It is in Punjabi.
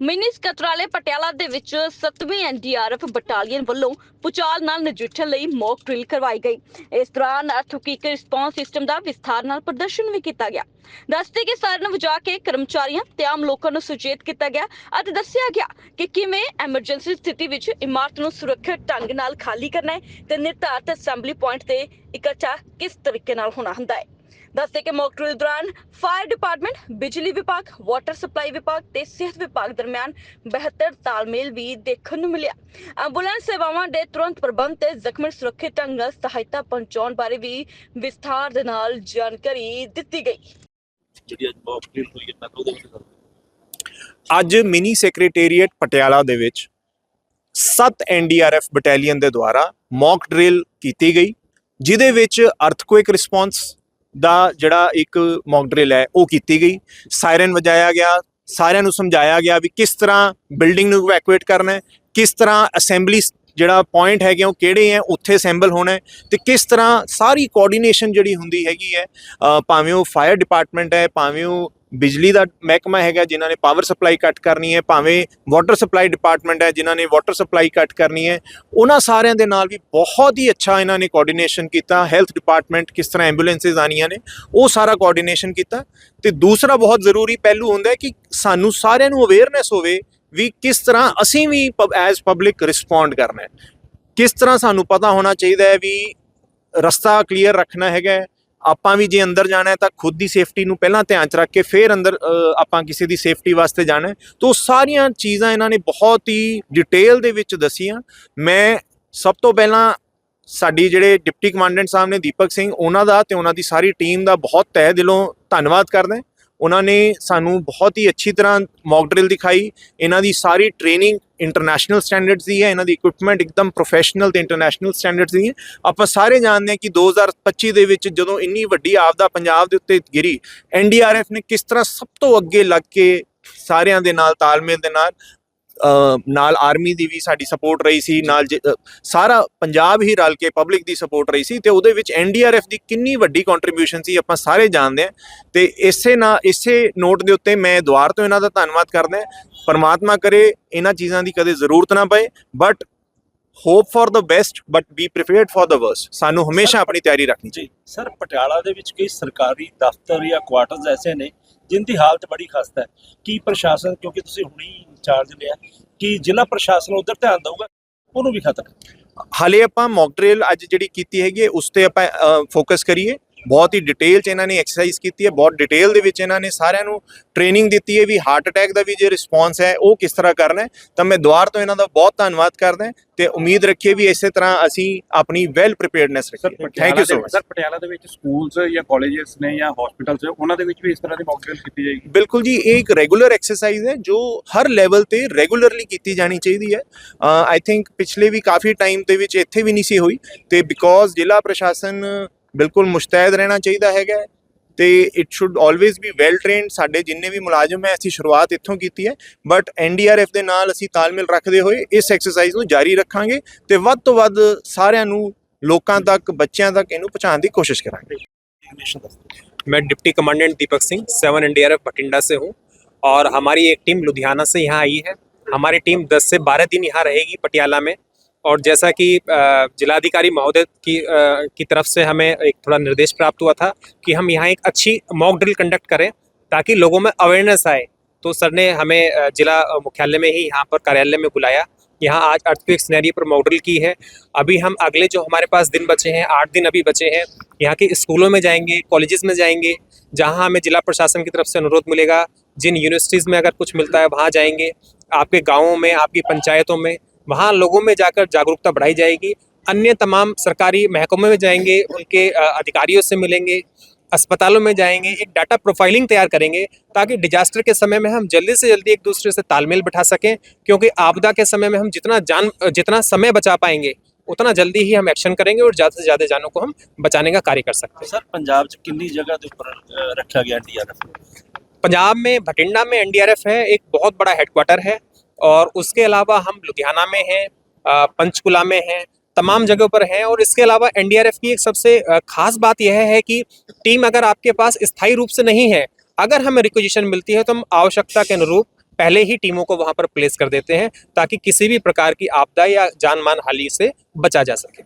ਮਿਨੀ ਸਕੱਤਰਾਲੇ ਪਟਿਆਲਾ ਦੇ ਵਿੱਚ 7ਵੀਂ ਐਨਡੀਆਰਐਫ ਬਟਾਲੀਅਨ ਵੱਲੋਂ ਪੁਚਾਲ ਨਾਲ ਨਜਿੱਠਣ ਲਈ ਮੌਕ ਡਰਿਲ ਕਰਵਾਈ ਗਈ। ਇਸ ਦੌਰਾਨ ਅਰਥਕੁਇਕ ਰਿਸਪੌਂਸ ਸਿਸਟਮ ਦਾ ਵਿਸਥਾਰ ਨਾਲ ਪ੍ਰਦਰਸ਼ਨ ਵੀ ਕੀਤਾ ਗਿਆ। ਦੱਸਦੇ ਕਿ ਸਾਰਨ ਵਜਾ ਕੇ ਕਰਮਚਾਰੀਆਂ ਤੇ ਆਮ ਲੋਕਾਂ ਨੂੰ ਸੁਚੇਤ ਕੀਤਾ ਗਿਆ ਅਤੇ ਦੱਸਿਆ ਗਿਆ ਕਿ ਕਿਵੇਂ ਐਮਰਜੈਂਸੀ ਸਥਿਤੀ ਵਿੱਚ ਇਮਾਰਤ ਨੂੰ ਸੁਰੱਖਿਅਤ ਢੰਗ ਨਾਲ ਖਾਲੀ ਕਰਨਾ ਹੈ ਤੇ ਨਿਰਧਾਰਤ ਅਸੈਂਬਲੀ ਪੁਆਇੰਟ ਤੇ ਇਕੱਠਾ ਕਿਸ ਤਰੀਕੇ ਨਾਲ ਹੋਣਾ ਹੁੰਦਾ ਹੈ। ਦੱਸਦੇ ਕਿ ਮੌਕ ਡਰਿਲ ਦੌਰਾਨ ਫਾਇਰ ਡਿਪਾਰਟਮੈਂਟ ਬਿਜਲੀ ਵਿਭਾਗ ਵਾਟਰ ਸਪਲਾਈ ਵਿਭਾਗ ਤੇ ਸਿਹਤ ਵਿਭਾਗ ਦਰਮਿਆਨ ਬਿਹਤਰ ਤਾਲਮੇਲ ਵੀ ਦੇਖਣ ਨੂੰ ਮਿਲਿਆ। ਐਂਬੂਲੈਂਸ ਸੇਵਾਵਾਂ ਦੇ ਤੁਰੰਤ ਪ੍ਰਬੰਧ ਤੇ ਜ਼ਖਮੀ ਸੁਰੱਖਿਅਤ ਢੰਗ ਨਾਲ ਸਹਾਇਤਾ ਪਹੁੰਚਾਉਣ ਬਾਰੇ ਵੀ ਵਿਸਥਾਰ ਦੇ ਨਾਲ ਜਾਣਕਾਰੀ ਦਿੱਤੀ ਗਈ। ਜਿਹੜੀ ਅੱਜ ਬਹੁਤ ਕਲੀਅਰ ਹੋਈ ਹੈ ਤਾਂ ਉਹਦੇ ਵਿੱਚ ਅੱਜ ਮਿਨੀ ਸੈਕਟਰੀਏਟ ਪਟਿਆਲਾ ਦੇ ਵਿੱਚ 7 ਐਨਡੀਆਰਐਫ ਬਟਾਲੀਅਨ ਦੇ ਦੁਆਰਾ ਮੌਕ ਡਰਿਲ ਕੀਤੀ ਗਈ ਜਿਦੇ ਵਿੱਚ ਅਰਥਕੁਇਕ ਰਿਸਪੌਂਸ ਦਾ ਜਿਹੜਾ ਇੱਕ ਮੌਕ ਡਰਿਲ ਹੈ, ਉਹ ਕੀਤੀ ਗਈ। ਸਾਇਰਨ ਵਜਾਇਆ ਗਿਆ, ਸਾਰਿਆਂ ਨੂੰ ਸਮਝਾਇਆ ਗਿਆ ਵੀ ਕਿਸ ਤਰ੍ਹਾਂ ਬਿਲਡਿੰਗ ਨੂੰ ਇਵੈਕੂਏਟ ਕਰਨਾ ਹੈ, ਕਿਸ ਤਰ੍ਹਾਂ ਅਸੈਂਬਲੀ ਜਿਹੜਾ ਪੁਆਇੰਟ ਹੈਗੇ ਉਹ ਕਿਹੜੇ ਹੈ ਉੱਥੇ ਅਸੈਂਬਲ ਹੋਣਾ ਹੈ ਤੇ ਕਿਸ ਤਰ੍ਹਾਂ ਸਾਰੀ ਕੋਆਰਡੀਨੇਸ਼ਨ ਜਿਹੜੀ ਹੁੰਦੀ ਹੈਗੀ ਹੈ ਭਾਵੇਂ ਉਹ ਫਾਇਰ ਡਿਪਾਰਟਮੈਂਟ ਹੈ, ਭਾਵੇਂ ਉਹ ਬਿਜਲੀ ਦਾ ਮਹਿਕਮਾ ਹੈਗਾ ਜਿਨ੍ਹਾਂ ਨੇ ਪਾਵਰ ਸਪਲਾਈ ਕੱਟ ਕਰਨੀ ਹੈ, ਭਾਵੇਂ ਵਾਟਰ ਸਪਲਾਈ ਡਿਪਾਰਟਮੈਂਟ ਹੈ, ਜਿਨ੍ਹਾਂ ਨੇ ਵਾਟਰ ਸਪਲਾਈ ਕੱਟ ਕਰਨੀ ਹੈ, ਉਹਨਾਂ ਸਾਰਿਆਂ ਦੇ ਨਾਲ ਵੀ ਬਹੁਤ ਹੀ ਅੱਛਾ ਇਹਨਾਂ ਨੇ ਕੋਆਰਡੀਨੇਸ਼ਨ ਕੀਤਾ ਹੈਲਥ ਡਿਪਾਰਟਮੈਂਟ ਕਿਸ ਤਰ੍ਹਾਂ ਐਂਬੂਲੈਂਸਸ ਆਣੀਆਂ ਨੇ, ਉਹ ਸਾਰਾ ਕੋਆਰਡੀਨੇਸ਼ਨ ਕੀਤਾ। ਤੇ ਦੂਸਰਾ ਬਹੁਤ ਜ਼ਰੂਰੀ ਪਹਿਲੂ ਹੁੰਦਾ ਹੈ ਕਿ ਸਾਨੂੰ ਸਾਰਿਆਂ ਨੂੰ ਅਵੇਅਰਨੈਸ ਹੋਵੇ ਵੀ ਕਿਸ ਤਰ੍ਹਾਂ ਅਸੀਂ ਵੀ ਐਜ਼ ਪਬਲਿਕ ਰਿਸਪੌਂਡ ਕਰਨਾ ਹੈ। ਕਿਸ ਤਰ੍ਹਾਂ ਸਾਨੂੰ ਪਤਾ ਹੋਣਾ ਚਾਹੀਦਾ ਹੈ ਵੀ ਰਸਤਾ ਕਲੀਅਰ ਰੱਖਣਾ ਹੈਗਾ ਆਪਾਂ ਵੀ ਜੇ ਅੰਦਰ ਜਾਣਾ ਹੈ ਤਾਂ ਖੁਦ ਦੀ ਸੇਫਟੀ ਨੂੰ ਪਹਿਲਾਂ ਧਿਆਨ ਚ ਰੱਖ ਕੇ ਫਿਰ ਅੰਦਰ ਆਪਾਂ ਕਿਸੇ ਦੀ ਸੇਫਟੀ ਵਾਸਤੇ ਜਾਣਾ ਹੈ। ਤਾਂ ਉਹ ਸਾਰੀਆਂ ਚੀਜ਼ਾਂ ਇਹਨਾਂ ਨੇ ਬਹੁਤ ਹੀ ਡਿਟੇਲ ਦੇ ਵਿੱਚ ਦਸੀਆਂ। ਮੈਂ ਸਭ ਤੋਂ ਪਹਿਲਾਂ ਸਾਡੀ ਜਿਹੜੇ ਡਿਪਟੀ ਕਮਾਂਡੈਂਟ ਸਾਹਿਬ ਨੇ ਦੀਪਕ ਸਿੰਘ, ਉਹਨਾਂ ਦਾ ਤੇ ਉਹਨਾਂ ਦੀ ਸਾਰੀ ਟੀਮ ਦਾ ਬਹੁਤ ਤਹਿ ਦਿਲੋਂ ਧੰਨਵਾਦ ਕਰਦਾ ਉਹਨਾਂ ਨੇ ਸਾਨੂੰ ਬਹੁਤ ਹੀ ਅੱਛੀ ਤਰ੍ਹਾਂ ਮੌਕ ਡਰਿਲ ਦਿਖਾਈ। ਇਹਨਾਂ ਦੀ ਸਾਰੀ ਟ੍ਰੇਨਿੰਗ ਇੰਟਰਨੈਸ਼ਨਲ ਸਟੈਂਡਰਡਸ ਦੀ ਹੈ। ਇਹਨਾਂ ਦੀ ਇਕਵਿਪਮੈਂਟ ਇੱਕਦਮ ਪ੍ਰੋਫੈਸ਼ਨਲ ਤੇ ਇੰਟਰਨੈਸ਼ਨਲ ਸਟੈਂਡਰਡਸ ਦੀ ਹੈ। ਆਪਾਂ ਸਾਰੇ ਜਾਣਦੇ ਹਾਂ ਕਿ 2025 ਦੇ ਵਿੱਚ ਜਦੋਂ ਇੰਨੀ ਵੱਡੀ ਆਪਦਾ ਪੰਜਾਬ ਦੇ ਉੱਤੇ ਗਿਰੀ ਐਨਡੀਆਰਐਫ ਨੇ ਕਿਸ ਤਰ੍ਹਾਂ ਸਭ ਤੋਂ ਅੱਗੇ ਲੱਗ ਕੇ ਸਾਰਿਆਂ ਦੇ ਨਾਲ, ਤਾਲਮੇਲ ਦੇ ਨਾਲ ਨਾਲ ਆਰਮੀ ਦੀ ਵੀ ਸਾਡੀ ਸਪੋਰਟ ਰਹੀ ਸੀ ਨਾਲ ਸਾਰਾ ਪੰਜਾਬ ਹੀ ਰਲ ਕੇ ਪਬਲਿਕ ਦੀ ਸਪੋਰਟ ਰਹੀ ਸੀ ਤੇ ਉਹਦੇ ਵਿੱਚ ਐਨਡੀਆਰਐਫ ਦੀ ਕਿੰਨੀ ਵੱਡੀ ਕੰਟਰੀਬਿਊਸ਼ਨ ਸੀ ਆਪਾਂ ਸਾਰੇ ਜਾਣਦੇ ਆ ਤੇ ਇਸੇ ਨਾਲ ਇਸੇ ਨੋਟ ਦੇ ਉੱਤੇ ਮੈਂ ਦੁਆਰ ਤੋਂ ਇਹਨਾਂ ਦਾ ਧੰਨਵਾਦ ਕਰਦਾ ਪਰਮਾਤਮਾ ਕਰੇ ਇਹਨਾਂ ਚੀਜ਼ਾਂ ਦੀ ਕਦੇ ਜ਼ਰੂਰਤ ਨਾ ਪਏ but hope for the best but be prepared for the worst ਸਾਨੂੰ ਹਮੇਸ਼ਾ ਆਪਣੀ ਤਿਆਰੀ ਰੱਖਣੀ ਚਾਹੀਦੀ। ਸਰ ਪਟਿਆਲਾ ਦੇ ਵਿੱਚ ਕਈ ਸਰਕਾਰੀ ਦਫ਼ਤਰ ਜਾਂ ਕੁਆਟਰਸ ਐਸੇ ਨੇ ਜਿਨ੍ਹਾਂ ਹਾਲਤ ਬੜੀ ਖਸਤਾ ਹੈ। ਕੀ ਪ੍ਰਸ਼ਾਸਨ ਕਿਉਂਕਿ ਤੁਸੀਂ ਹੁਣੀ ਇੰਚਾਰਜ ਲਿਆ ਕਿ ਜ਼ਿਲ੍ਹਾ ਪ੍ਰਸ਼ਾਸਨ ਉਧਰ ਧਿਆਨ ਦਊਗਾ ਉਹਨੂੰ ਵੀ ਖਤਰਾ ਹਾਲੇ ਆਪਾਂ ਮੌਕ ਡਰਿਲ ਅੱਜ ਜਿਹੜੀ ਕੀਤੀ ਹੈਗੀ ਹੈ, ਉਸ ਤੇ ਆਪਾਂ ਫੋਕਸ ਕਰੀਏ। ਬਹੁਤ ਹੀ ਡਿਟੇਲ ਚ ਇਹਨਾਂ ਨੇ ਐਕਸਰਸਾਈਜ਼ ਕੀਤੀ ਹੈ ਬਹੁਤ ਡਿਟੇਲ ਦੇ ਵਿੱਚ ਇਹਨਾਂ ਨੇ ਸਾਰਿਆਂ ਨੂੰ ਟ੍ਰੇਨਿੰਗ ਦਿੱਤੀ ਹੈ ਵੀ ਹਾਰਟ ਅਟੈਕ ਦਾ ਵੀ ਜੇ ਰਿਸਪੌਂਸ ਹੈ ਉਹ ਕਿਸ ਤਰ੍ਹਾਂ ਕਰਨਾ ਹੈ। ਤਾਂ ਮੈਂ ਦੁਆਰ ਤੋਂ ਇਹਨਾਂ ਦਾ ਬਹੁਤ ਧੰਨਵਾਦ ਕਰਦਾ ਹਾਂ ਤੇ ਉਮੀਦ ਰੱਖੀਏ ਵੀ ਇਸੇ ਤਰ੍ਹਾਂ ਅਸੀਂ ਆਪਣੀ ਵੈਲ ਪ੍ਰੀਪੇਅਰਡਨੈਸ ਰੱਖੀਏ। Thank you so much sir Patiala ਦੇ ਵਿੱਚ ਸਕੂਲਸ ਜਾਂ ਕਾਲਜਸ ਨੇ ਜਾਂ ਹਸਪੀਟਲਸ ਉਹਨਾਂ ਦੇ ਵਿੱਚ ਵੀ ਇਸ ਤਰ੍ਹਾਂ ਦੀ ਮੌਕ ਡਰਿਲ ਕੀਤੀ ਜਾਏਗੀ? ਬਿਲਕੁਲ ਜੀ ਇਹ ਇੱਕ ਰੈਗੂਲਰ ਐਕਸਰਸਾਈਜ਼ ਹੈ ਜੋ ਹਰ ਲੈਵਲ ਤੇ ਰੈਗੂਲਰਲੀ ਕੀਤੀ ਜਾਣੀ ਚਾਹੀਦੀ ਹੈ। ਆਈ ਥਿੰਕ ਪਿਛਲੇ ਵੀ ਕਾਫੀ ਟਾਈਮ ਦੇ ਵਿੱਚ ਇੱਥੇ ਵੀ ਨਹੀਂ ਸੀ ਹੋਈ ਤੇ ਬਿਕੋਜ਼ ਜ਼ਿਲ੍ਹਾ ਪ੍ਰਸ਼ਾਸਨ ਬਿਲਕੁਲ ਮੁਸ਼ਤੈਦ ਰਹਿਣਾ ਚਾਹੀਦਾ ਹੈਗਾ ਹੈ ਤੇ it should always be well trained ਸਾਡੇ ਜਿੰਨੇ ਵੀ ਮੁਲਾਜ਼ਮ ਹੈ ਅਸੀਂ ਸ਼ੁਰੂਆਤ ਇੱਥੋਂ ਕੀਤੀ ਹੈ ਬਟ ਐਨਡੀਆਰਐਫ ਦੇ ਨਾਲ ਅਸੀਂ ਤਾਲਮੇਲ ਰੱਖਦੇ ਹੋਏ ਇਸ ਐਕਸਰਸਾਈਜ਼ ਨੂੰ ਜਾਰੀ ਰੱਖਾਂਗੇ ਤੇ ਵੱਧ ਤੋਂ ਵੱਧ ਸਾਰਿਆਂ ਨੂੰ ਲੋਕਾਂ ਤੱਕ ਬੱਚਿਆਂ ਤੱਕ ਇਹਨੂੰ ਪਹੁੰਚਾਉਣ ਦੀ ਕੋਸ਼ਿਸ਼ ਕਰਾਂਗੇ Information ਦੱਸੋ। मैं deputy commandant Deepak Singh seven NDRF Bathinda से हूँ और हमारी एक टीम लुधियाना से यहाँ आई है हमारी टीम 10 से 12 दिन यहाँ रहेगी पटियाला में और जैसा कि जिलाधिकारी महोदय की की तरफ़ से हमें एक थोड़ा निर्देश प्राप्त हुआ था कि हम यहाँ एक अच्छी मॉक ड्रिल कंडक्ट करें ताकि लोगों में अवेयरनेस आए। तो सर ने हमें जिला मुख्यालय में ही यहाँ पर कार्यालय में बुलाया। यहाँ आज अर्थक्वेक सिनेरियो पर मॉक ड्रिल की है। अभी हम अगले जो हमारे पास दिन बचे हैं, आठ दिन अभी बचे हैं, यहाँ के स्कूलों में जाएँगे कॉलेजेस में जाएँगे, जहाँ हमें जिला प्रशासन की तरफ़ से अनुरोध मिलेगा। जिन यूनिवर्सिटीज़ में अगर कुछ मिलता है, वहाँ जाएँगे। आपके गाँवों में, आपकी पंचायतों में वहाँ लोगों में जाकर जागरूकता बढ़ाई जाएगी। अन्य तमाम सरकारी महकमे में जाएँगे उनके अधिकारियों से मिलेंगे अस्पतालों में जाएँगे एक डाटा प्रोफाइलिंग तैयार करेंगे ताकि डिजास्टर के समय में हम जल्दी से जल्दी एक दूसरे से तालमेल बिठा सकें क्योंकि आपदा के समय में हम जितना जान जितना समय बचा पाएँगे उतना जल्दी ही हम एक्शन करेंगे और ज़्यादा से ज़्यादा जानों को हम बचाने का कार्य कर सकते हैं। सर पंजाब कितनी जगह रखा गया एनडीआरएफ पंजाब में भटिंडा में एनडीआरएफ है एक बहुत बड़ा हेडक्वार्टर है। और उसके अलावा हम लुधियाना में हैं पंचकुला में हैं, तमाम जगहों पर हैं और इसके अलावा एनडीआरएफ की एक सबसे खास बात यह है कि टीम अगर आपके पास स्थायी रूप से नहीं है, अगर हमें रिक्वजिशन मिलती है तो हम आवश्यकता के अनुरूप पहले ही टीमों को वहाँ पर प्लेस कर देते हैं, ताकि किसी भी प्रकार की आपदा या जान मान हाली से बचा जा सके।